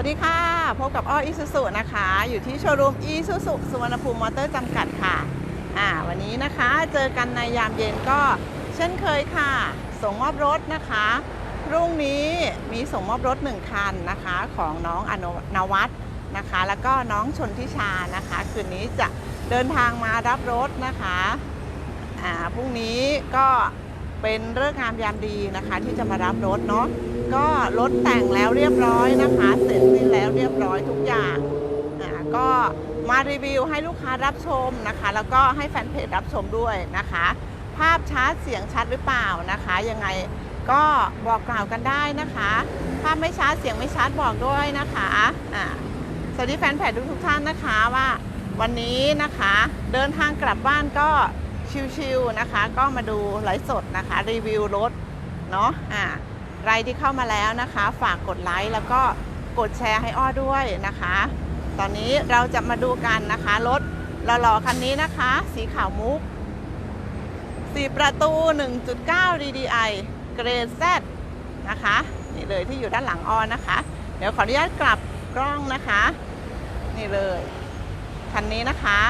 วัสดีค่ะ พบกับอ้ออีซูซูนะคะ อยู่ที่โชว์รูมอีซูซูสุวรรณภูมิมอเตอร์จำกัดค่ะ อ่า วันนี้นะคะเจอกันในยามเย็นก็เช่นเคยค่ะ ส่งมอบรถนะคะพรุ่งนี้มีส่งมอบรถหนึ่งคันนะคะของน้องอนนวัฒน์นะคะ แล้วก็น้องชนทิชานะคะ คืนนี้จะเดินทางมารับรถนะคะ อ่า พรุ่งนี้ก็เป็นเรื่องงามยามดีนะคะที่จะมารับรถเนาะ ก็รถแต่งแล้วเรียบร้อยนะคะ เสร็จสิ้นแล้วเรียบร้อยทุกอย่างอ่าก็มารีวิวให้ลูกค้ารับชมนะคะ แล้วก็ให้แฟนเพจรับชมด้วยนะคะ ภาพชัดเสียงชัดหรือเปล่านะคะ ยังไงก็บอกกล่าวกันได้นะคะ ภาพไม่ชัดเสียงไม่ชัดบอกด้วยนะคะอ่าสวัสดีแฟนเพจทุกทุกท่านนะคะว่าวันนี้นะคะ เดินทางกลับบ้านก็ชิวๆนะคะ ก็มาดูไลฟ์สดนะคะ รีวิวรถเนาะอ่า รที่เข้ามาแล้วนะคะ ฝากกดไลค์แล้วก็กดแชร์ให้อ้อด้วยนะคะ ตอนนี้เราจะมาดูกันนะคะรถหล่อๆคันนี้นะคะ สีขาวมุก4ประตู 1.9 DDI เกรด Z นะคะนี่เลยที่อยู่ด้านหลังอ้อนะคะ เดี๋ยวขออนุญาตกลับกล้องนะคะ นี่เลย คันนี้นะคะ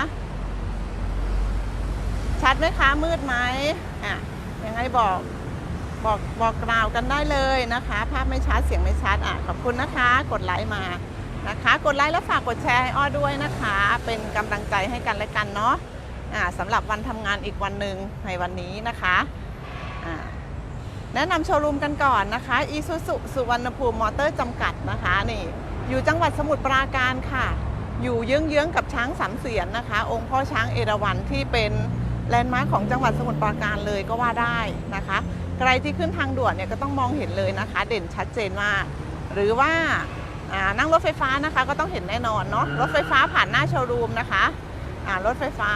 ชัดไหมคะมืดไหมอะยังไงบอก บอกบอกกล่าวกันได้เลยนะคะ ภาพไม่ชัดเสียงไม่ชัดอะขอบคุณนะคะ กดไลค์มานะคะ กดไลค์แล้วฝากกดแชร์ให้อ้อด้วยนะคะ เป็นกำลังใจให้กันและกันเนาะอ่าสำหรับวันทำงานอีกวันหนึ่งในวันนี้นะคะอ่าแนะนำโชว์รูมกันก่อนนะคะอีซูซุสุวรรณภูมิมอเตอร์จำกัดนะคะนี่อยู่จังหวัดสมุทรปราการค่ะ อยู่เยื้องๆกับช้างสามเสียนนะคะ องค์พ่อช้างเอราวัณที่เป็นแลนด์มาร์คของจังหวัดสมุทรปราการเลยก็ว่าได้นะคะ ใครที่ขึ้นทางด่วนเนี่ยก็ต้องมองเห็นเลยนะคะ เด่นชัดเจนมาก หรือว่าอ่านั่งรถไฟฟ้านะคะก็ต้องเห็นแน่นอนเนาะรถไฟฟ้าผ่านหน้าโชว์รูมนะคะอ่ารถไฟฟ้า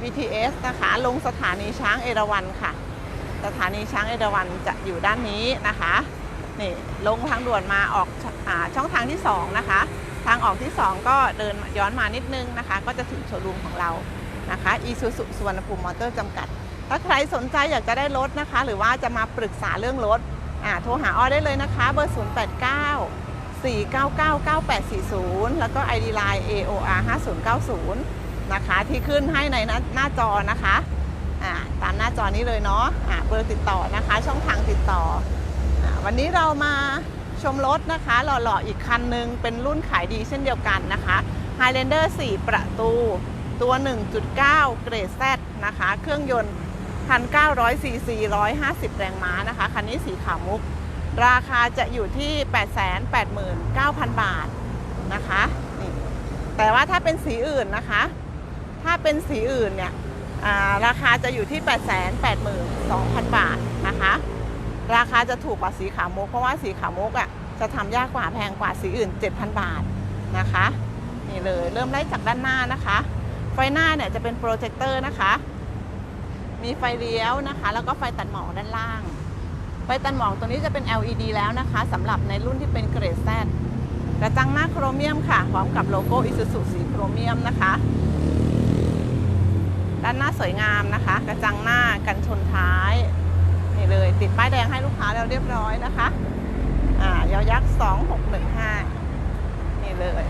BTS นะคะ ลงสถานีช้างเอราวัณค่ะ สถานีช้างเอราวัณจะอยู่ด้านนี้นะคะนี่ลงทางด่วนมาออกอาช่องทางที่ 2 นะคะ ทางออกที่ 2 ก็เดินย้อนมานิดนึงนะคะ ก็จะถึงโชว์รูมของเรานะคะอีซูซุสุวรรณภูมิมอเตอร์จำกัด ถ้าใครสนใจอยากจะได้รถนะคะ หรือว่าจะมาปรึกษาเรื่องรถโทรหาออได้เลยนะคะ เบอร์ 0 8 9 4 9 9 9 8 4 0 แล้วก็ ID Line AOR 5090 นะคะที่ขึ้นให้ในหน้าจอนะคะตามหน้าจอนี้เลยเนาะเบอร์ติดต่อนะคะ ช่องทางติดต่ออวันนี้เรามาชมรถนะคะหล่อๆอีกคันหนึ่งเป็นรุ่นขายดีเช่นเดียวกันนะคะ Highlander 4 ประตูตัว 1.9 เกรด Z นะคะ เครื่องยนต์ 1,900ซีซี150 แรงม้านะคะ คันนี้สีขาวมุก ราคาจะอยู่ที่ 889,000 บาทนะคะนี่แต่ว่าถ้าเป็นสีอื่นนะคะ ถ้าเป็นสีอื่นเนี่ยราคาจะอยู่ที่ 882,000 บาทนะคะ ราคาจะถูกกว่าสีขาวมุก เพราะว่าสีขาวมุกอะจะทำยากกว่าแพงกว่าสีอื่น 7,000 บาทนะคะนี่เลยเริ่มไล่จากด้านหน้านะคะ ไฟหน้าเนี่ยจะเป็นโปรเจคเตอร์นะคะ มีไฟเลี้ยวนะคะ แล้วก็ไฟตัดหมอกด้านล่าง ไฟตัดหมอกตัวนี้จะเป็น LED แล้วนะคะสำหรับในรุ่นที่เป็นเกรดแซดกระจังหน้าโครเมียมค่ะพร้อมกับโลโก้อิซูซุสีโครเมียมนะคะ ด้านหน้าสวยงามนะคะ กระจังหน้ากันชนท้ายนี่เลย ติดป้ายแดงให้ลูกค้าแล้วเรียบร้อยนะคะอ่ายอยักษ์2615นี่เลย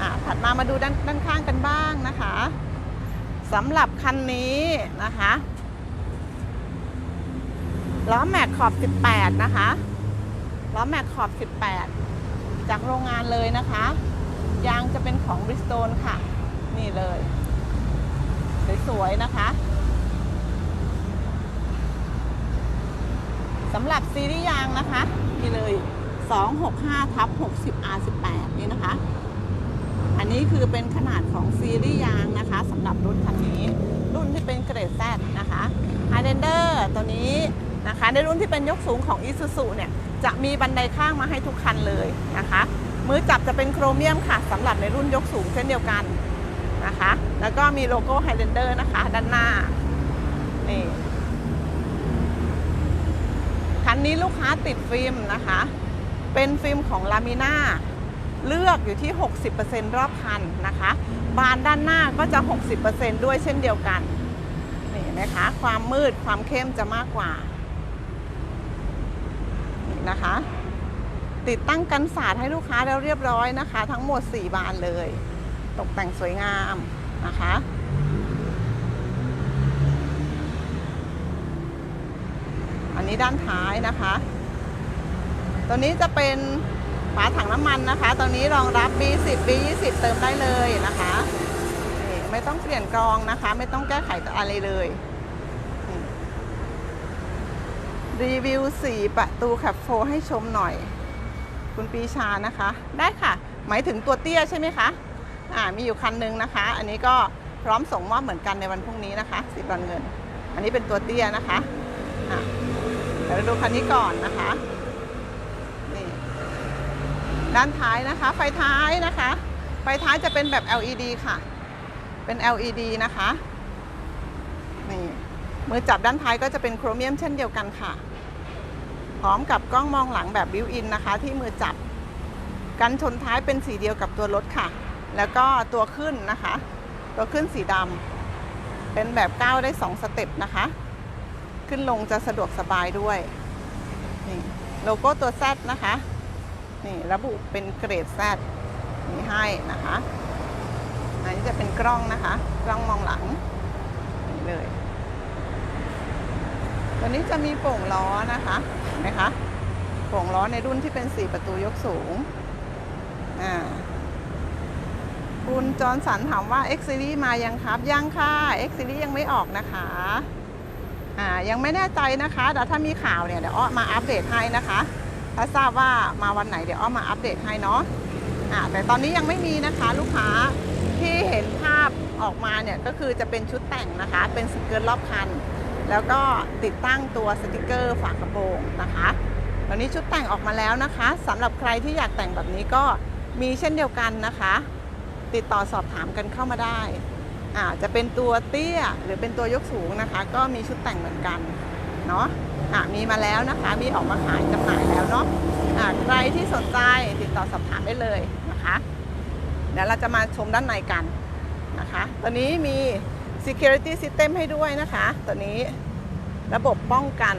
อ่าถัดมามาดูด้านด้านข้างกันบ้างนะคะสำหรับคันนี้นะคะ ล้อแม็กขอบ 18 นะคะ ล้อแม็กขอบ 18 จากโรงงานเลยนะคะ ยางจะเป็นของบริสโตนค่ะ นี่เลย สวยๆนะคะสำหรับซีรีส์ยางนะคะ นี่เลย 265ทับ60 R18 นี่นะคะ อันนี้คือเป็นขนาดของซีรีส์ยางนะคะสำหรับรุ่นคันนี้ รุ่นที่เป็นเกรดแซนะคะ Highlander ตัวนี้ นะคะ ในรุ่นที่เป็นยกสูงของ Isuzu เนี่ยจะมีบันไดข้างมาให้ทุกคันเลยนะคะ มือจับจะเป็นโครเมียมค่ะสำหรับในรุ่นยกสูงเช่นเดียวกันนะคะ แล้วก็มีโลโก้ Highlander นะคะ ด้านหน้านี่คันนี้ลูกค้าติดฟิล์มนะคะ เป็นฟิล์มของลามิน่าเลือกอยู่ที่ 60%รอบคันนะคะ บานด้านหน้าก็จะ 60%ด้วยเช่นเดียวกันนี่นะคะ ความมืดความเข้มจะมากกว่า นะคะ ติดตั้งกันศาสตร์ให้ลูกค้าแล้วเรียบร้อยนะคะ ทั้งหมด 4 บานเลย ตกแต่งสวยงามนะคะอันนี้ด้านท้ายนะคะ ตัวนี้จะเป็นฝาถังน้ำมันนะคะ ตัวนี้รองรับ B10 B20 เติมได้เลยนะคะ ไม่ต้องเปลี่ยนกรองนะคะ ไม่ต้องแก้ไขอะไรเลยนี่ รีวิว 4 ประตูขับโฟให้ชมหน่อย คุณปีชานะคะ ได้ค่ะ หมายถึงตัวเตี้ยใช่ไหมคะ อ่า มีอยู่คันหนึงนะคะ อันนี้ก็พร้อมส่งมอบเหมือนกันในวันพรุ่งนี้นะคะสีบรอนเงิน อันนี้เป็นตัวเตี้ยนะคะอะเดี๋ยวเราดูคันนี้ก่อนนะคะ นี่ ด้านท้ายนะคะ ไฟท้ายนะคะ ไฟท้ายจะเป็นแบบ LED ค่ะ เป็น LED นะคะ นี่มือจับด้านท้ายก็จะเป็นโครเมียมเช่นเดียวกันค่ะ พร้อมกับกล้องมองหลังแบบบิวอินนะคะ ที่มือจับ กันชนท้ายเป็นสีเดียวกับตัวรถค่ะ แล้วก็ตัวขึ้นนะคะ ตัวขึ้นสีดำเป็นแบบก้าวได้ 2 สเต็ปนะคะ ขึ้นลงจะสะดวกสบายด้วยนี่โลโก้ตัว Z นะคะ นี่ระบุเป็นเกรด Z นี่ให้นะคะอันนี้จะเป็นกล้องนะคะ กล้องมองหลังนี่เลย ตัวนี้จะมีโป่งล้อนะคะ ไหมคะโป่งล้อในรุ่นที่เป็น 4 ประตูยกสูง อ่า คุณจอนสันถามว่า X Series มายังครับ ยังค่ะ X Series ยังไม่ออกนะคะ อ่า ยังไม่แน่ใจนะคะเดี๋ยวถ้ามีข่าวเนี่ย เดี๋ยวอ้อมาอัปเดตให้นะคะ ถ้าทราบว่ามาวันไหนเดี๋ยวอ้อมาอัปเดตให้เนาะ อ่า แต่ตอนนี้ยังไม่มีนะคะ ลูกค้าที่เห็นภาพออกมาเนี่ย ก็คือจะเป็นชุดแต่งนะคะ เป็นสเกิร์ตรอบคัน แล้วก็ติดตั้งตัวสติกเกอร์ฝากระโปรงนะคะตอนนี้ชุดแต่งออกมาแล้วนะคะสำหรับใครที่อยากแต่งแบบนี้ก็มีเช่นเดียวกันนะคะ ติดต่อสอบถามกันเข้ามาได้อ่าจะเป็นตัวเตี้ยหรือเป็นตัวยกสูงนะคะ ก็มีชุดแต่งเหมือนกันเนาะมีมาแล้วนะคะ มีออกมาขายจำหน่ายแล้วเนาะใครที่สนใจติดต่อสอบถามได้เลยนะคะ เดี๋ยวเราจะมาชมด้านในกันนะคะ ตอนนี้มี security system ให้ด้วยนะคะ ตัวนี้ ระบบป้องกัน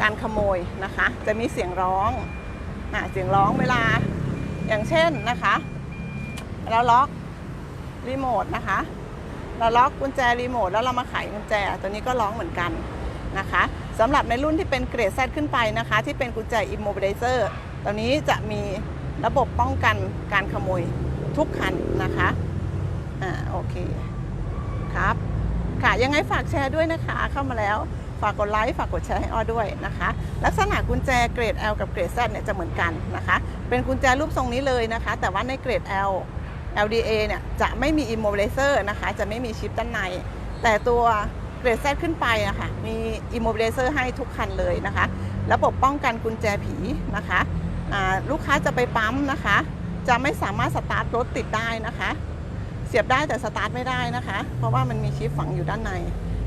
การขโมยนะคะ จะมีเสียงร้องอะเสียงร้องเวลาอย่างเช่นนะคะเราล็อกรีโมทนะคะ เราล็อกกุญแจรีโมทแล้วเรามาไขกุญแจตัวนี้ก็ร้องเหมือนกันนะคะสำหรับในรุ่นที่เป็นเกรด Z ขึ้นไปนะคะ ที่เป็นกุญแจ immobilizer ตัวนี้จะมีระบบป้องกันการขโมยทุกคันนะคะอ่าโอเคครับ ค่ะยังไงฝากแชร์ด้วยนะคะเข้ามาแล้ว ฝากกดไลค์ฝากกดแชร์ให้อ้อด้วยนะคะ ลักษณะกุญแจเกรด L กับเกรด Z เนี่ยจะเหมือนกันนะคะ เป็นกุญแจรูปทรงนี้เลยนะคะ แต่ว่าในเกรด L LDA เนี่ยจะไม่มี immobilizer นะคะ จะไม่มีชิปด้านใน แต่ตัวเกรด Z ขึ้นไปอะคะมี immobilizer ให้ทุกคันเลยนะคะ ระบบป้องกันกุญแจผีนะคะลูกค้าจะไปปั๊มนะคะ จะไม่สามารถสตาร์ทรถติดได้นะคะ เสียบได้แต่สตาร์ทไม่ได้นะคะ เพราะว่ามันมีชิปฝังอยู่ด้านใน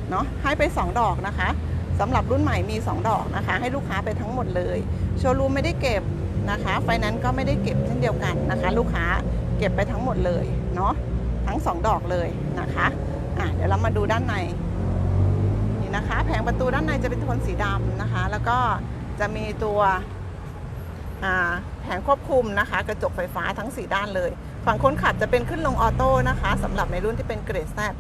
เนาะให้ไป 2 ดอกนะคะสำหรับรุ่นใหม่มี 2 ดอกนะคะ ให้ลูกค้าไปทั้งหมดเลย โชว์รูมไม่ได้เก็บนะคะ ไฟนั้นก็ไม่ได้เก็บเช่นเดียวกันนะคะ ลูกค้าเก็บไปทั้งหมดเลยเนาะทั้ง 2 ดอกเลยนะคะอะเดี๋ยวเรามาดูด้านในนี่นะคะ แผงประตูด้านในจะเป็นโทนสีดำนะคะ แล้วก็จะมีตัวอ่าแผงควบคุมนะคะ กระจกไฟฟ้าทั้ง 4 ด้านเลย ฝั่งคนขับจะเป็นขึ้นลงออโต้นะคะสำหรับในรุ่นที่เป็นเกรดแซอ่า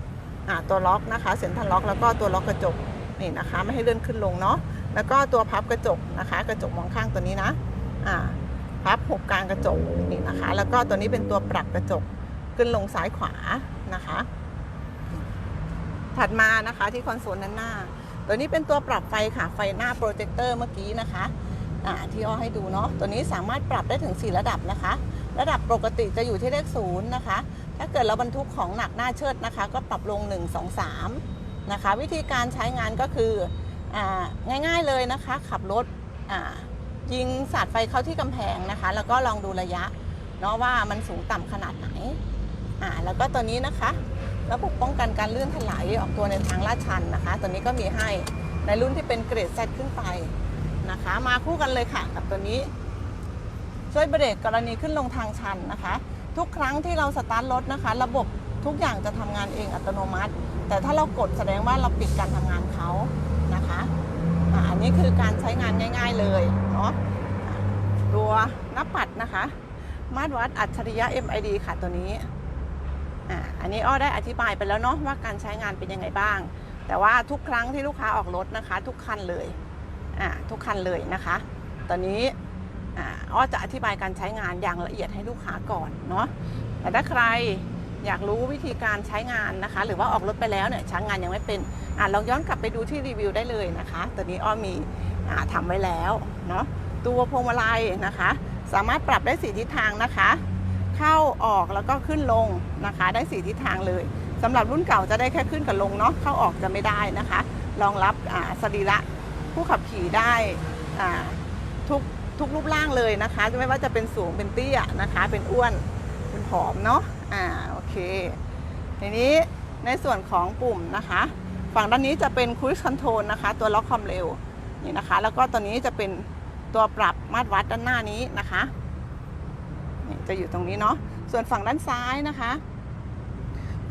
ตัวล็อกนะคะเซ็นทรัลล็อกแล้วก็ตัวล็อกกระจกนี่นะคะ ไม่ให้เลื่อนขึ้นลงเนาะแล้วก็ตัวพับกระจกนะคะ กระจกมองข้างตัวนี้นะอ่าพับหกกลางกระจกนี่นะคะ แล้วก็ตัวนี้เป็นตัวปรับกระจกขึ้นลงซ้ายขวานะคะ ถัดมานะคะที่คอนโซลด้านหน้า ตัวนี้เป็นตัวปรับไฟค่ะไฟหน้าโปรเจคเตอร์เมื่อกี้นะคะอ่าที่อ้อให้ดูเนาะตัวนี้สามารถปรับได้ถึง 4 ระดับนะคะ ระดับปกติจะอยู่ที่เลขศูนย์นะคะ ถ้าเกิดเราบรรทุกของหนักหน้าเชิดนะคะ ก็ปรับลง 1 2 3นะคะ วิธีการใช้งานก็คืออง่ายๆเลยนะคะ ขับรถยิงสาดไฟเข้าที่กำแพงนะคะ แล้วก็ลองดูระยะเนาะว่ามันสูงต่ำขนาดไหนอ่าแล้วก็ตัวนี้นะคะระบบป้องกันการลื่นถลายออกตัวในทางลาดชันนะคะ ตัวนี้ก็มีให้ในรุ่นที่เป็นเกรด Z ขึ้นไปนะคะ มาคู่กันเลยค่ะกับตัวนี้ ช่วยเบรกกรณีขึ้นลงทางชันนะคะ ทุกครั้งที่เราสตาร์ทรถนะคะ ระบบทุกอย่างจะทำงานเองอัตโนมัติ แต่ถ้าเรากดแสดงว่าเราปิดการทำงานเขานะคะอันนี้คือการใช้งานง่าย ๆเลยเนาะตัวหน้าปัดนะคะ มาตรวัดอัจฉริยะ MID ค่ะตัวนี้อ่าอันนี้อ้อได้อธิบายไปแล้วเนาะว่าการใช้งานเป็นยังไงบ้าง แต่ว่าทุกครั้งที่ลูกค้าออกรถนะคะ ทุกคันเลยอ่าทุกคันเลยนะคะ ตอนนี้ อ้อจะอธิบายการใช้งานอย่างละเอียดให้ลูกค้าก่อนเนาะแต่ถ้าใครอยากรู้วิธีการใช้งานนะคะ หรือว่าออกรถไปแล้วเนี่ยใช้งานยังไม่เป็นอ่าลองย้อนกลับไปดูที่รีวิวได้เลยนะคะตัวนี้อ้อมีอ่าทำไว้แล้วเนาะตัวพวงมาลัยนะคะ สามารถปรับได้สีทิศทางนะคะ เข้าออกแล้วก็ขึ้นลงนะคะ ได้สีทิศทางเลยสำหรับรุ่นเก่าจะได้แค่ขึ้นกับลงเนาะเข้าออกจะไม่ได้นะคะรองรับอ่าสรีระผู้ขับขี่ได้อ่าทุก ทุกรูปร่างเลยนะคะไม่ว่าจะเป็นสูงเป็นเตี้ยนะคะ เป็นอ้วนเป็นผอมเนาะอ่าโอเคทีนี้ในส่วนของปุ่มนะคะ ฝั่งด้านนี้จะเป็น Cruise Control นะคะ ตัวล็อกความเร็วนี่นะคะ แล้วก็ตัวนี้จะเป็นตัวปรับมาตรวัดด้านหน้านี้นะคะนี่จะอยู่ตรงนี้เนาะส่วนฝั่งด้านซ้ายนะคะ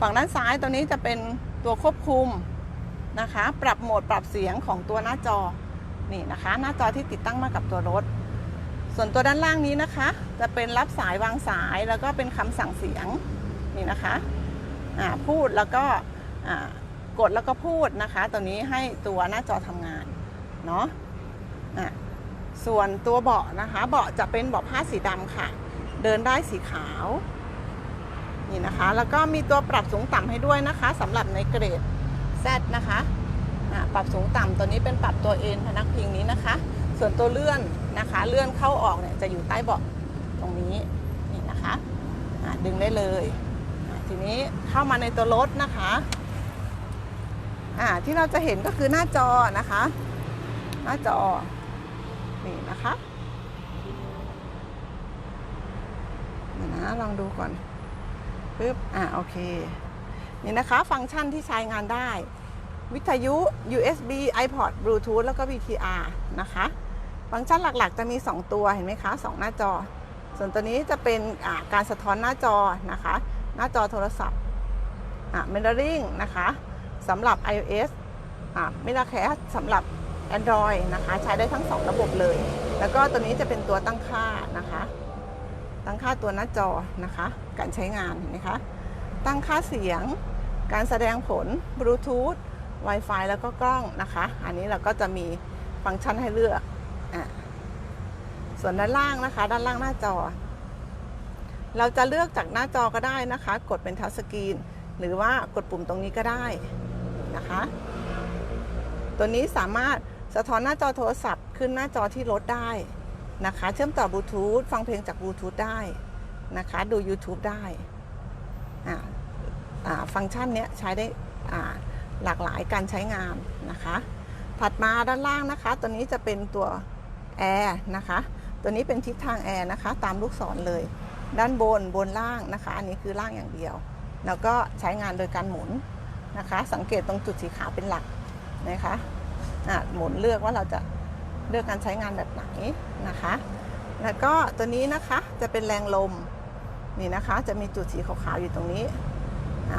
ฝั่งด้านซ้ายตัวนี้จะเป็นตัวควบคุมนะคะ ปรับโหมดปรับเสียงของตัวหน้าจอนี่นะคะ หน้าจอที่ติดตั้งมากับตัวรถ ส่วนตัวด้านล่างนี้นะคะ จะเป็นรับสายวางสายแล้วก็เป็นคำสั่งเสียงนี่นะคะพูดแล้วก็กดแล้วก็พูดนะคะ ตัวนี้ให้ตัวหน้าจอทำงานเนาะะส่วนตัวเบาะนะคะ เบาะจะเป็นเบาะผ้าสีดำค่ะ เดินได้สีขาวนี่นะคะ แล้วก็มีตัวปรับสูงต่ำให้ด้วยนะคะสำหรับในเกรด Z นะคะะปรับสูงต่ำตัวนี้เป็นปรับตัวเอ็นพนักพิงนี้นะคะ ส่วนตัวเลื่อนนะคะเลื่อนเข้าออกเนี่ยจะอยู่ใต้เบาะตรงนี้นี่นะคะดึงได้เลยทีนี้เข้ามาในตัวรถนะคะที่เราจะเห็นก็คือหน้าจอนะคะ หน้าจอนี่นะคะนะลองดูก่อนปึ๊บอะโอเค นี่นะคะฟังก์ชันที่ใช้งานได้ วิทยุ USB iPod Bluetooth แล้วก็ VTR นะคะ ฟังก์ชันหลักๆ จะมี 2 ตัวเห็นไหมคะ 2 หน้าจอ ส่วนตัวนี้จะเป็นการสะท้อนหน้าจอนะคะ หน้าจอโทรศัพท์อ่า mirroring นะคะสำหรับ iOS อ่า Mirrorcast สำหรับ Android นะคะ ใช้ได้ทั้ง 2 ระบบเลย แล้วก็ตัวนี้จะเป็นตัวตั้งค่านะคะ ตั้งค่าตัวหน้าจอนะคะ การใช้งานเห็นไหมคะ ตั้งค่าเสียง การแสดงผลบลูทูธ Wi-Fi แล้วก็กล้องนะคะ อันนี้เราก็จะมีฟังก์ชันให้เลือก อะส่วนด้านล่างนะคะ ด้านล่างหน้าจอ เราจะเลือกจากหน้าจอก็ได้นะคะ กดเป็นทัชสกรีน หรือว่ากดปุ่มตรงนี้ก็ได้นะคะ ตัวนี้สามารถสะท้อนหน้าจอโทรศัพท์ขึ้นหน้าจอที่รถได้นะคะ เชื่อมต่อบลูทูธฟังเพลงจากบลูทูธได้นะคะ ดู YouTube ได้ฟังก์ชันเนี้ยใช้ได้หลากหลายการใช้งานนะคะ ถัดมาด้านล่างนะคะ ตัวนี้จะเป็นตัว แอร์นะคะ ตัวนี้เป็นทิศทางแอร์นะคะ ตามลูกศรเลย ด้านบนบนล่างนะคะ อันนี้คือล่างอย่างเดียว แล้วก็ใช้งานโดยการหมุนนะคะ สังเกตตรงจุดสีขาวเป็นหลักนะคะะหมุนเลือกว่าเราจะเลือกการใช้งานแบบไหนนะคะ แล้วก็ตัวนี้นะคะจะเป็นแรงลมนี่นะคะ จะมีจุดสีขาวๆอยู่ตรงนี้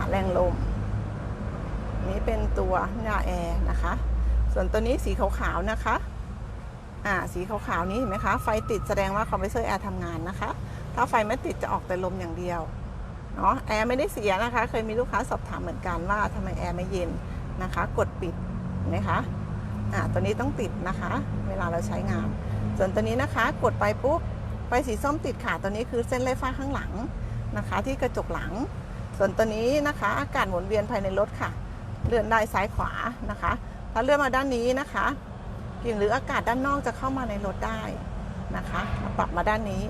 แรงลม นี้เป็นตัวหน้าแอร์นะคะ ส่วนตัวนี้สีขาวๆนะคะ อ่าสีขาวๆนี้เห็นไหมคะ ไฟติดแสดงว่าคอมเพรสเซอร์แอร์ทำงานนะคะ ถ้าไฟไม่ติดจะออกแต่ลมอย่างเดียวเนาะแอร์ไม่ได้เสียนะคะ เคยมีลูกค้าสอบถามเหมือนกันว่าทำไมแอร์ไม่เย็นนะคะ กดปิดเห็นไหมคะอ่าตัวนี้ต้องติดนะคะ เวลาเราใช้งาน ส่วนตัวนี้นะคะ กดไปปุ๊บไฟสีส้มติดค่ะ ตัวนี้คือเส้นไฟฟ้าข้างหลังนะคะ ที่กระจกหลัง ส่วนตัวนี้นะคะ อากาศหมุนเวียนภายในรถค่ะ เลื่อนได้ซ้ายขวานะคะ ถ้าเลื่อนมาด้านนี้นะคะ กลิ่นหรืออากาศด้านนอกจะเข้ามาในรถได้นะคะปรับมาด้านนี้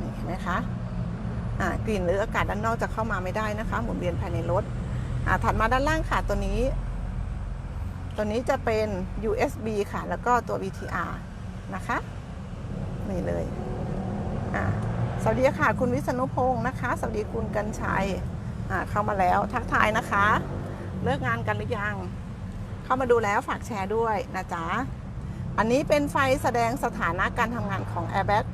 นี่เห็นไหมคะกลิ่นหรืออากาศด้านนอกจะเข้ามาไม่ได้นะคะหมุนเวียนภายในรถถัดมาด้านล่างค่ะตัวนี้ ตัวนี้จะเป็น USB ค่ะ แล้วก็ตัว VTR นะคะนี่เลยสวัสดีค่ะ คุณวิษณุพงศ์นะคะ สวัสดีคุณกัญชัยเข้ามาแล้วทักทายนะคะ เลิกงานกันหรือยัง เข้ามาดูแล้วฝากแชร์ด้วยนะจ๊ะ อันนี้เป็นไฟแสดงสถานะการทำงานของ Airbag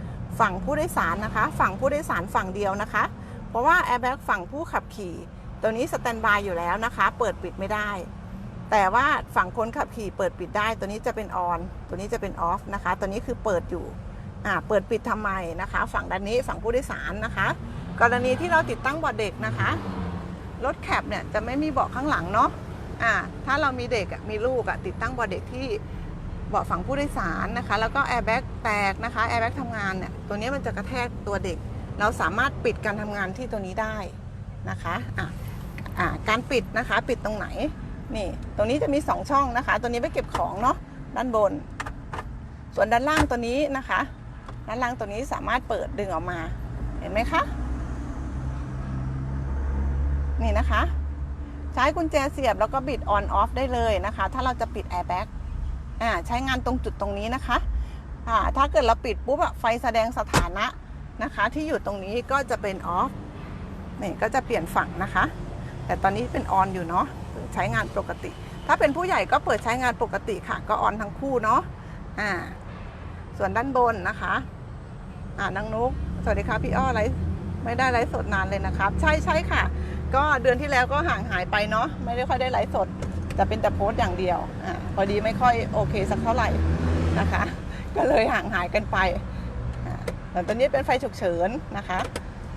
ฝั่งผู้โดยสารนะคะ ฝั่งผู้โดยสารฝั่งเดียวนะคะ เพราะว่า Airbag ฝั่งผู้ขับขี่ ตัวนี้สแตนบายอยู่แล้วนะคะ เปิดปิดไม่ได้ แต่ว่าฝั่งคนขับขี่เปิดปิดได้ ตัวนี้จะเป็นออนตัวนี้จะเป็นออฟนะคะ ตัวนี้คือเปิดอยู่อ่าเปิดปิดทำไมนะคะ ฝั่งด้านนี้ฝั่งผู้โดยสารนะคะ กรณีที่เราติดตั้งเบาะเด็กนะคะรถแคปเนี่ยจะไม่มีเบาะข้างหลังเนาะ อ่าถ้าเรามีเด็กมีลูกติดตั้งเบาะเด็กที่เบาะฝั่งผู้โดยสารนะคะ แล้วก็แอร์แบ็กแตกนะคะแอร์แบ็กทำงานเนี่ยตัวนี้มันจะกระแทกตัวเด็ก เราสามารถปิดการทำงานที่ตัวนี้ได้นะคะอะอ่าการปิดนะคะปิดตรงไหนนี่ตรงนี้จะมี 2 ช่องนะคะ ตัวนี้ไว้เก็บของเนาะด้านบน ส่วนด้านล่างตัวนี้นะคะ ด้านล่างตัวนี้สามารถเปิดดึงออกมาเห็นไหมคะนี่นะคะ ใช้กุญแจเสียบแล้วก็บิดออนออฟได้เลยนะคะ ถ้าเราจะปิดแอร์แบ็กอ่าใช้งานตรงจุดตรงนี้นะคะอ่าถ้าเกิดเราปิดปุ๊บอะไฟแสดงสถานะนะคะ ที่อยู่ตรงนี้ก็จะเป็นออฟนี่ก็จะเปลี่ยนฝั่งนะคะ แต่ตอนนี้เป็นออนอยู่เนาะใช้งานปกติ ถ้าเป็นผู้ใหญ่ก็เปิดใช้งานปกติค่ะ ก็ออนทั้งคู่เนาะอ่าส่วนด้านบนนะคะอ่านังนุกสวัสดีครับพี่อ้อไลฟ์ไม่ได้ไลฟ์สดนานเลยนะครับ ใช่ใช่ค่ะ ก็เดือนที่แล้วก็ห่างหายไปเนาะไม่ได้ค่อยได้ไลฟ์สดจะเป็นแต่โพสต์อย่างเดียวอ่าพอดีไม่ค่อยโอเคสักเท่าไหร่นะคะ ก็เลยห่างหายกันไปแต่ตอนนี้เป็นไฟฉุกเฉินนะคะ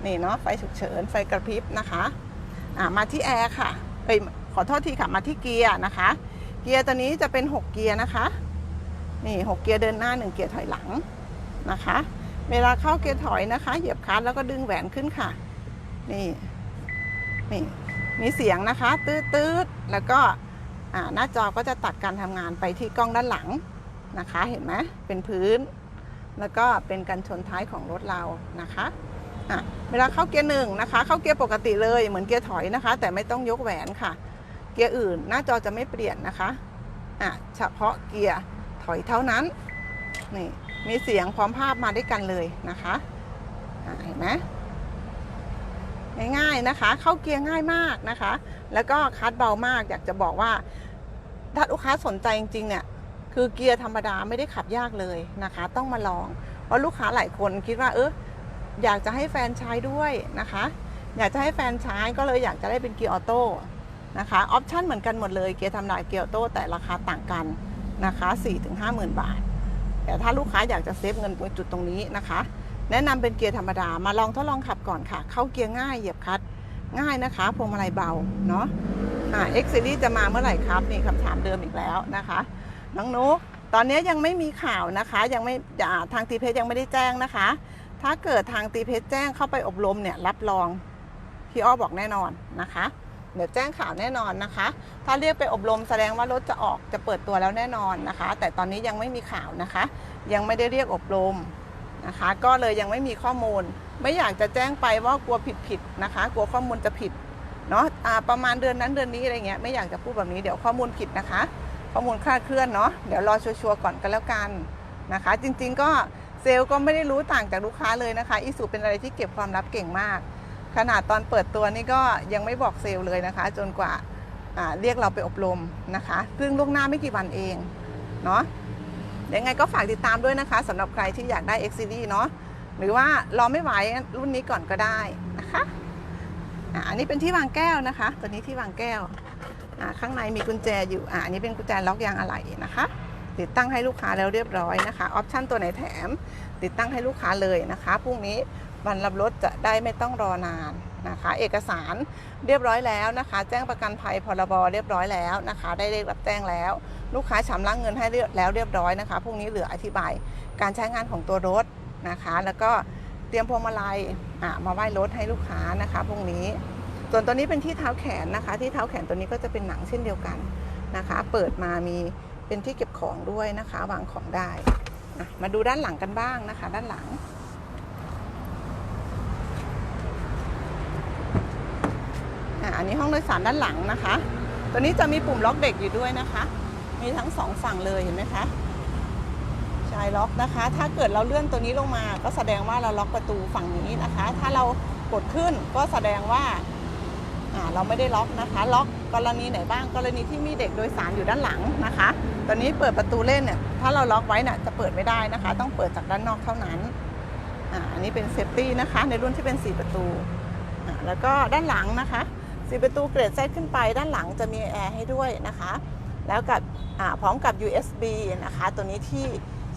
นี่เนาะไฟฉุกเฉินไฟกระพริบนะคะอ่ามาที่แอร์ค่ะเอ้ยขอโทษทีค่ะมาที่เกียร์นะคะ เกียร์ตัวนี้จะเป็น 6 เกียร์นะคะนี่6เกียร์เดินหน้า 1 เกียร์ถอยหลังนะคะ เวลาเข้าเกียร์ถอยนะคะ เหยียบคลัตช์แล้วก็ดึงแหวนขึ้นค่ะ นี่ นี่มีเสียงนะคะตืดตืดๆแล้วก็หน้าจอก็จะตัดการทำงานไปที่กล้องด้านหลังนะคะ เห็นไหมเป็นพื้น แล้วก็เป็นกันชนท้ายของรถเรานะคะะเวลาเข้าเกียร์หนึ่งนะคะ เข้าเกียร์ปกติเลยเหมือนเกียร์ถอยนะคะ แต่ไม่ต้องยกแหวนค่ะ เกียร์อื่นหน้าจอจะไม่เปลี่ยนนะคะอะเฉพาะเกียร์ถอยเท่านั้นนี่มีเสียงพร้อมภาพมาด้วยกันเลยนะคะะเห็นไหม ง่ายๆนะคะ เข้าเกียร์ง่ายมากนะคะ แล้วก็คัดเบามากอยากจะบอกว่าถ้าลูกค้าสนใจจริงๆเนี่ยคือเกียร์ธรรมดาไม่ได้ขับยากเลยนะคะ ต้องมาลอง เพราะลูกค้าหลายคนคิดว่าเอออยากจะให้แฟนใช้ด้วยนะคะ อยากจะให้แฟนใช้ก็เลยอยากจะได้เป็นเกียร์ออโต้นะคะออปชั่นเหมือนกันหมดเลยเกียร์ธรรมดาเกียร์ออโต้แต่ราคาต่างกันนะคะ4-5หมื่นบาท แต่ถ้าลูกค้าอยากจะเซฟเงินตรงจุดตรงนี้นะคะ แนะนำเป็นเกียร์ธรรมดามาลองทดลองขับก่อนค่ะ เข้าเกียร์ง่ายเหยียบคลัตช์ง่ายนะคะพวงมาลัยเบาเนาะอ่า X Series จะมาเมื่อไหร่ครับนี่คำถามเดิมอีกแล้วนะคะน้องนุ๊กตอนนี้ยังไม่มีข่าวนะคะ ยังไม่ทางตีเพชรยังไม่ได้แจ้งนะคะ ถ้าเกิดทางตีเพชรแจ้งเข้าไปอบรมเนี่ยรับรองพี่อ้อบอกแน่นอนนะคะ เดี๋ยวแจ้งข่าวแน่นอนนะคะ ถ้าเรียกไปอบรมแสดงว่ารถจะออกจะเปิดตัวแล้วแน่นอนนะคะ แต่ตอนนี้ยังไม่มีข่าวนะคะ ยังไม่ได้เรียกอบรม นะคะ ก็เลยยังไม่มีข้อมูล ไม่อยากจะแจ้งไปว่ากลัวผิดผิดๆนะคะ กลัวข้อมูลจะผิดเนาะประมาณเดือนนั้นเดือนนี้อะไรเงี้ยไม่อยากจะพูดแบบนี้เดี๋ยวข้อมูลผิดนะคะ ข้อมูลคลาดเคลื่อนเนาะเดี๋ยวรอชัวร์ๆก่อนกันแล้วกันนะคะ จริงๆก็เซลล์ก็ไม่ได้รู้ต่างจากลูกค้าเลยนะคะอีสุเป็นอะไรที่เก็บความลับเก่งมาก ขนาดตอนเปิดตัวนี่ก็ยังไม่บอกเซลล์เลยนะคะ จนกว่าอ่าเรียกเราไปอบรมนะคะ ซึ่งล่วงหน้าไม่กี่วันเองเนาะ ยังไงก็ฝากติดตามด้วยนะคะสำหรับใครที่อยากได้ X Series เนาะหรือว่ารอไม่ไหวรุ่นนี้ก่อนก็ได้นะคะอันนี้เป็นที่วางแก้วนะคะ ตัวนี้ที่วางแก้ว ข้างในมีกุญแจอยู่อันนี้เป็นกุญแจล็อกยางอะไหล่นะคะ ติดตั้งให้ลูกค้าแล้วเรียบร้อยนะคะออปชั่นตัวไหนแถม ติดตั้งให้ลูกค้าเลยนะคะพรุ่งนี้วันรับรถจะได้ไม่ต้องรอนาน นะคะ เอกสารเรียบร้อยแล้วนะคะ แจ้งประกันภัยพรบเรียบร้อยแล้วนะคะ ได้เลขรับแจ้งแล้ว ลูกค้าชำระเงินให้เรียบแล้วเรียบร้อยนะคะพรุ่งนี้เหลืออธิบายการใช้งานของตัวรถนะคะ แล้วก็เตรียมพวงมาลัยมาไหว้รถให้ลูกค้านะคะพรุ่งนี้ส่วนตัวนี้เป็นที่เท้าแขนนะคะ ที่เท้าแขนตัวนี้ก็จะเป็นหนังเช่นเดียวกันนะคะ เปิดมามีเป็นที่เก็บของด้วยนะคะ วางของได้ มาดูด้านหลังกันบ้างนะคะ ด้านหลัง อะอันนี้ห้องโดยสารด้านหลังนะคะ ตัวนี้จะมีปุ่มล็อกเด็กอยู่ด้วยนะคะ มีทั้งสองฝั่งเลยเห็นไหมคะชายล็อกนะคะ ถ้าเกิดเราเลื่อนตัวนี้ลงมา ก็แสดงว่าเราล็อกประตูฝั่งนี้นะคะ ถ้าเรากดขึ้นก็แสดงว่าอ่าเราไม่ได้ล็อกนะคะ ล็อกกรณีไหนบ้าง กรณีที่มีเด็กโดยสารอยู่ด้านหลังนะคะ ตอนนี้เปิดประตูเล่นเนี่ย ถ้าเราล็อกไว้เนี่ยจะเปิดไม่ได้นะคะ ต้องเปิดจากด้านนอกเท่านั้นอ่าอันนี้เป็นเซฟตี้นะคะ ในรุ่นที่เป็น 4 ประตูอ่าแล้วก็ด้านหลังนะคะ สี่ประตูเกรด Z ขึ้นไปด้านหลังจะมีแอร์ให้ด้วยนะคะ แล้วกับพร้อมกับ USB นะคะ ตัวนี้ที่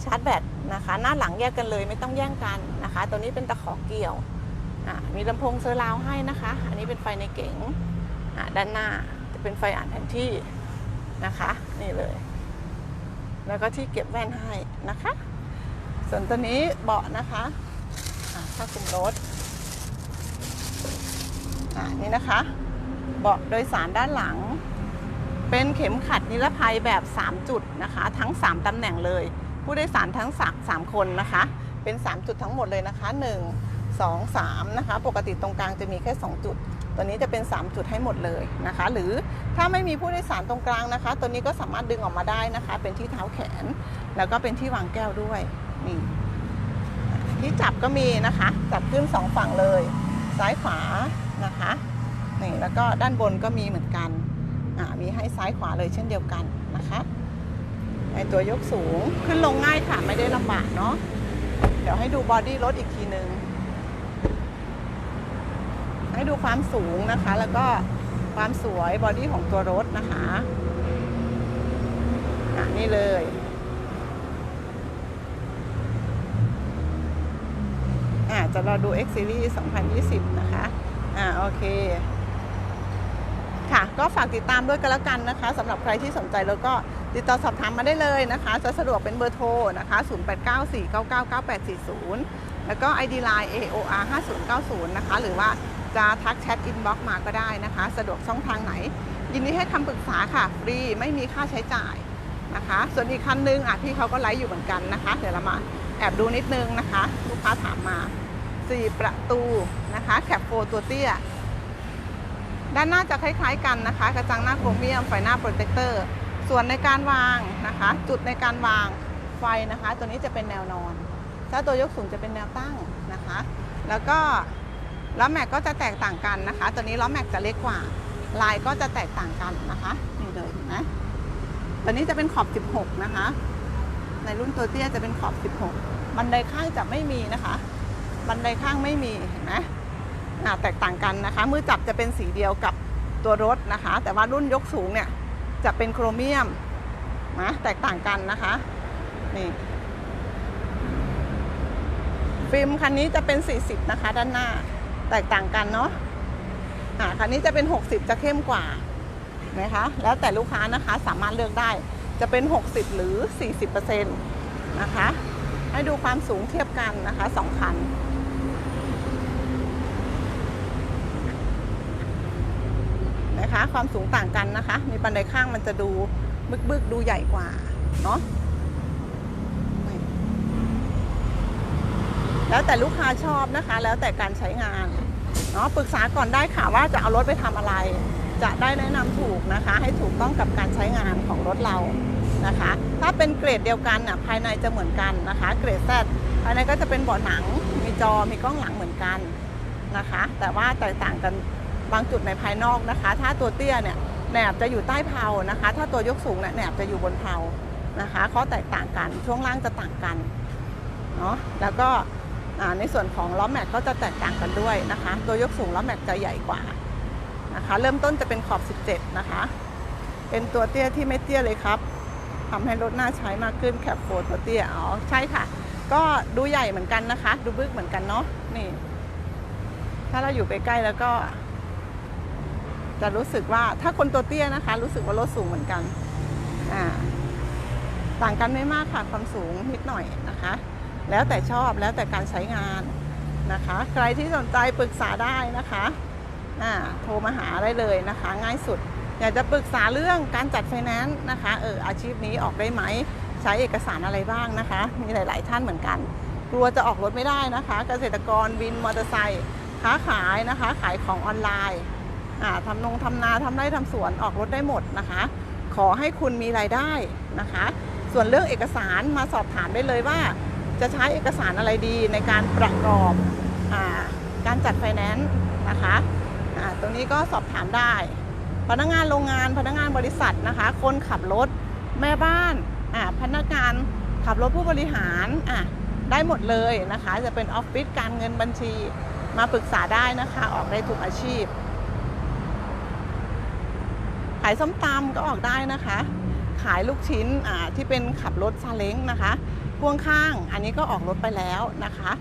ชาร์จแบตนะคะ หน้าหลังแยกกันเลยไม่ต้องแย่งกันนะคะ ตัวนี้เป็นตะขอเกี่ยว มีลำโพงเซอร์ราว์ให้นะคะ อันนี้เป็นไฟในเก๋งด้านหน้าจะเป็นไฟอ่านแผนที่นะคะ นี่เลย แล้วก็ที่เก็บแว่นให้นะคะ ส่วนตัวนี้เบาะนะคะผ้าคลุมรถนี่นะคะ เบาะโดยสารด้านหลัง เป็นเข็มขัดนิรภัยแบบ 3 จุดนะคะ ทั้ง 3ตำแหน่งเลย ผู้โดยสารทั้งสามสามคนนะคะ เป็น 3 จุดทั้งหมดเลยนะคะ 1 2 3นะคะ ปกติตรงกลางจะมีแค่ 2 จุด ตัวนี้จะเป็น 3 จุดให้หมดเลยนะคะ หรือถ้าไม่มีผู้โดยสารตรงกลางนะคะ ตัวนี้ก็สามารถดึงออกมาได้นะคะ เป็นที่เท้าแขน แล้วก็เป็นที่วางแก้วด้วยนี่ที่จับก็มีนะคะ จับขึ้นสองฝั่งเลย ซ้ายขวานะคะ นี่แล้วก็ด้านบนก็มีเหมือนกันอ่ามีให้ซ้ายขวาเลยเช่นเดียวกันนะคะในตัวยกสูงขึ้นลงง่ายค่ะไม่ได้ลำบากเนาะเดี๋ยวให้ดูบอดี้รถอีกทีหนึ่งให้ดูความสูงนะคะ แล้วก็ความสวยบอดี้ของตัวรถนะคะอะนี่เลยอ่าจะรอดู X Series 2020 นะคะอ่าโอเค ค่ะ ก็ฝากติดตามด้วยกันแล้วกันนะคะสำหรับใครที่สนใจแล้วก็ติดต่อสอบถามมาได้เลยนะคะ จะสะดวกเป็นเบอร์โทรนะคะ 0894999840 แล้วก็ ID Line AOR 5090 นะคะ หรือว่าจะทักแชทอินบ็อกมาก็ได้นะคะ สะดวกช่องทางไหน ยินดีให้คำปรึกษาค่ะ ฟรีไม่มีค่าใช้จ่ายนะคะ ส่วนอีกคันนึงอะพี่เขาก็ไลฟ์อยู่เหมือนกันนะคะ เดี๋ยวเรามาแอบดูนิดนึงนะคะ ลูกค้าถามมา 4 ประตูนะคะแคปโฟตัวเตี้ย ด้านหน้าจะคล้ายๆกันนะคะ กระจังหน้าโครเมียมไฟหน้าโปรเจคเตอร์ส่วนในการวางนะคะ จุดในการวางไฟนะคะ ตัวนี้จะเป็นแนวนอน ถ้าตัวยกสูงจะเป็นแนวตั้งนะคะ แล้วก็ล้อแม็กก็จะแตกต่างกันนะคะ ตัวนี้ล้อแม็กจะเล็กกว่า ลายก็จะแตกต่างกันนะคะนี่เลยนไหมตัวนี้จะเป็นขอบ 16 นะคะ ในรุ่นตัวเตี้ยจะเป็นขอบ 16 บันไดข้างจะไม่มีนะคะ บันไดข้างไม่มีเห็นไหม แตกต่างกันนะคะ มือจับจะเป็นสีเดียวกับตัวรถนะคะ แต่ว่ารุ่นยกสูงเนี่ยจะเป็นโครเมียมนะแตกต่างกันนะคะนี่ฟิล์มคันนี้จะเป็น 40 นะคะ ด้านหน้าแตกต่างกันเนาะอ่าคันนี้จะเป็น 60 จะเข้มกว่านะคะแล้วแต่ลูกค้านะคะสามารถเลือกได้จะเป็น 60 หรือ 40%นะคะ ให้ดูความสูงเทียบกันนะคะสองคัน นะคะ ความสูงต่างกันนะคะ มีบันไดข้างมันจะดูบึกบึกดูใหญ่กว่าเนาะแล้วแต่ลูกค้าชอบนะคะ แล้วแต่การใช้งานเนาะปรึกษาก่อนได้ค่ะว่าจะเอารถไปทำอะไร จะได้แนะนำถูกนะคะ ให้ถูกต้องกับการใช้งานของรถเรานะคะ ถ้าเป็นเกรดเดียวกันน่ะภายในจะเหมือนกันนะคะ เกรดแซดภายในก็จะเป็นเบาะหนังมีจอมีกล้องหลังเหมือนกันนะคะ แต่ว่าแตกต่างกัน บางจุดในภายนอกนะคะ ถ้าตัวเตี้ยเนี่ยแหนบจะอยู่ใต้เพลานะคะ ถ้าตัวยกสูงเนี่ยแหนบจะอยู่บนเพลานะคะข้อแตกต่างกันช่วงล่างจะต่างกันเนาะแล้วก็ในส่วนของล้อแม็กก็จะแตกต่างกันด้วยนะคะตัวยกสูงล้อแม็กจะใหญ่กว่านะคะ เริ่มต้นจะเป็นขอบ 17 นะคะ เป็นตัวเตี้ยที่ไม่เตี้ยเลยครับทำให้รถน่าใช้มากขึ้นแคปโฟร์ตัวเตี้ยอ๋อใช่ค่ะ ก็ดูใหญ่เหมือนกันนะคะ ดูบึกเหมือนกันเนาะนี่ ถ้าเราอยู่ไปใกล้แล้วก็ จะรู้สึกว่าถ้าคนตัวเตี้ยนะคะ รู้สึกว่ารถสูงเหมือนกันอ่าต่างกันไม่มากค่ะความสูงนิดหน่อยนะคะ แล้วแต่ชอบแล้วแต่การใช้งานนะคะ ใครที่สนใจปรึกษาได้นะคะอ่าโทรมาหาได้เลยนะคะ ง่ายสุด อยากจะปรึกษาเรื่องการจัดไฟแนนซ์นะคะเอออาชีพนี้ออกได้ไหมใช้เอกสารอะไรบ้างนะคะ มีหลาย ๆ ท่านเหมือนกัน กลัวจะออกรถไม่ได้นะคะ เกษตรกรวินมอเตอร์ไซค์ค้าขายนะคะ ขายของออนไลน์ ทำนงทำนาทำไร่ทำสวนออกรถได้หมดนะคะ ขอให้คุณมีรายได้นะคะ ส่วนเรื่องเอกสารมาสอบถามได้เลยว่า จะใช้เอกสารอะไรดีในการประกอบอการจัดไฟแนนซ์นะคะตรงนี้ก็สอบถามได้ พนักงานโรงงานพนักงานบริษัทนะคะ คนขับรถแม่บ้านพนักงานขับรถผู้บริหารได้หมดเลยนะคะ จะเป็นออฟฟิศการเงินบัญชีมาปรึกษาได้นะคะ ออกได้ทุกอาชีพายส้มตำก็ออกได้นะคะ ขายลูกชิ้นที่เป็นขับรถซาเล้งนะคะพ่วงข้างอันนี้ก็ออกรถไปแล้วนะคะ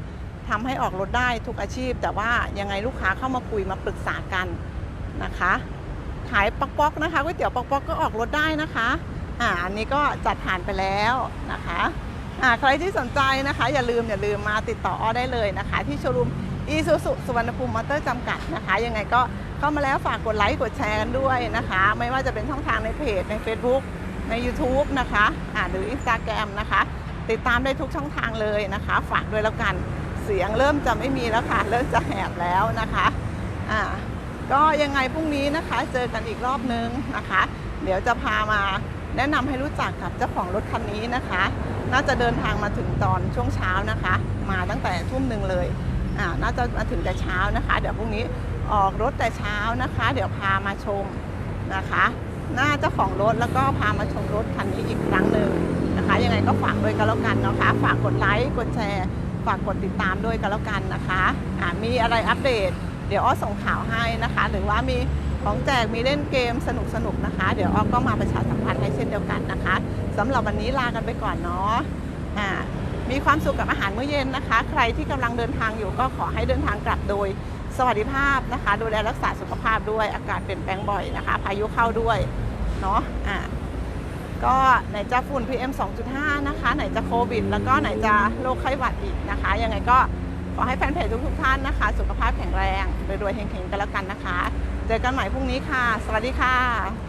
ทำให้ออกรถได้ทุกอาชีพ แต่ว่ายังไงลูกค้าเข้ามาคุยมาปรึกษากันนะคะ ขายปอกปอกๆนะคะก๋วยเตี๋ยวปอกปอกๆก็ออกรถได้นะคะอ่าอันนี้ก็จัดผ่านไปแล้วนะคะอ่าใครที่สนใจนะคะ อย่าลืมอย่าลืมมาติดต่ออ้อได้เลยนะคะ ที่โชว์รูมอีซูซุสุวรรณภูมิมอเตอร์จำกัดนะคะ ยังไงก็ เข้ามาแล้วฝากกดไลค์กดแชร์กันด้วยนะคะ ไม่ว่าจะเป็นช่องทางในเพจใน Facebook ใน YouTube นะคะอ่าหรือ Instagram นะคะ ติดตามได้ทุกช่องทางเลยนะคะ ฝากด้วยแล้วกันเสียงเริ่มจะไม่มีแล้วค่ะ เริ่มจะแหบแล้วนะคะอ่าก็ยังไงพรุ่งนี้นะคะเจอกันอีกรอบนึงนะคะ เดี๋ยวจะพามาแนะนำให้รู้จักกับเจ้าของรถคันนี้นะคะ น่าจะเดินทางมาถึงตอนช่วงเช้านะคะ มาตั้งแต่ทุ่มหนึ่งเลยอ่าน่าจะมาถึงแต่เช้านะคะ เดี๋ยวพรุ่งนี้ ออกรถแต่เช้านะคะ เดี๋ยวพามาชมนะคะ หน้าเจ้าของรถแล้วก็พามาชมรถคันนี้อีกครั้งหนึ่งนะคะ ยังไงก็ฝากด้วยกันแล้วกันนะคะ ฝากกดไลค์กดแชร์ ฝากกดติดตามด้วยกันแล้วกันนะคะอ่ามีอะไรอัปเดต เดี๋ยวอ้อส่งข่าวให้นะคะ หรือว่ามีของแจกมีเล่นเกมสนุกๆนะคะ เดี๋ยวอ้อก็มาประชาสัมพันธ์ให้เช่นเดียวกันนะคะสำหรับวันนี้ลากันไปก่อนเนาะอ่ามีความสุขกับอาหารมื้อเย็นนะคะ ใครที่กำลังเดินทางอยู่ก็ขอให้เดินทางกลับโดย สวัสดิภาพนะคะ ดูแลรักษาสุขภาพด้วยอากาศเปลี่ยนแปลงบ่อยนะคะ พายุเข้าด้วยเนาะอะก็ไหนจะฝุ่น PM 2.5 นะคะ ไหนจะโควิด แล้วก็ไหนจะโรคไข้หวัดอีกนะคะ ยังไงก็ขอให้แฟนเพจทุกๆท่านนะคะ สุขภาพแข็งแรงรวยๆเฮงๆ กันแล้วกันนะคะ เจอกันใหม่พรุ่งนี้ค่ะ สวัสดีค่ะ